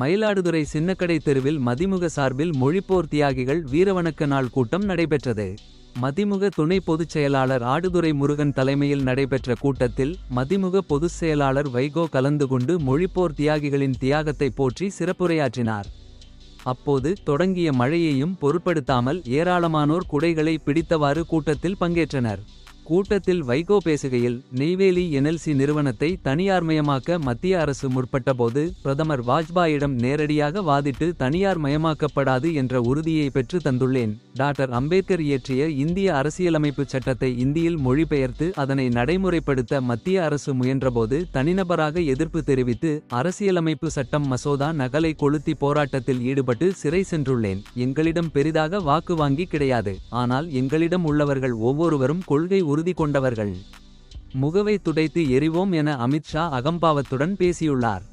மயிலாடுதுறை சின்னக்கடை தெருவில் மதிமுக சார்பில் மொழிப்போர் தியாகிகள் வீரவணக்க நாள் கூட்டம் நடைபெற்றது. மதிமுக துணை பொதுச் செயலாளர் ஆடுதுறை முருகன் தலைமையில் நடைபெற்ற கூட்டத்தில். மதிமுக பொதுச் செயலாளர் வைகோ கலந்து கொண்டு மொழிப்போர் தியாகிகளின் தியாகத்தை போற்றி சிறப்புரையாற்றினார். அப்போது தொடங்கிய மழையையும் பொருட்படுத்தாமல் ஏராளமானோர் குடைகளை பிடித்தவாறு கூட்டத்தில் பங்கேற்றனர். கூட்டத்தில் வைகோ பேசுகையில் நெய்வேலி என்எல்சி நிறுவனத்தை தனியார்மயமாக்க மத்திய அரசு முற்பட்டபோது. பிரதமர் வாஜ்பாயிடம் நேரடியாக வாதிட்டு தனியார்மயமாக்கப்படாது என்ற உறுதியை பெற்று தந்துள்ளேன். டாக்டர் அம்பேத்கர் இயற்றிய இந்திய அரசியலமைப்பு சட்டத்தை இந்தியில் மொழிபெயர்த்து அதனை நடைமுறைப்படுத்த மத்திய அரசு முயன்றபோது தனிநபராக எதிர்ப்பு தெரிவித்து. அரசியலமைப்பு சட்டம் மசோதா நகலை கொளுத்தி போராட்டத்தில் ஈடுபட்டு சிறை சென்றுள்ளேன். எங்களிடம் பெரிதாக வாக்கு வாங்கி கிடையாது. ஆனால் எங்களிடம் உள்ளவர்கள் ஒவ்வொருவரும் கொள்கை உறுதி கொண்டவர்கள். முகவை துடைத்து எறிவோம் என அமித்ஷா அகம்பாவத்துடன் பேசியுள்ளார்.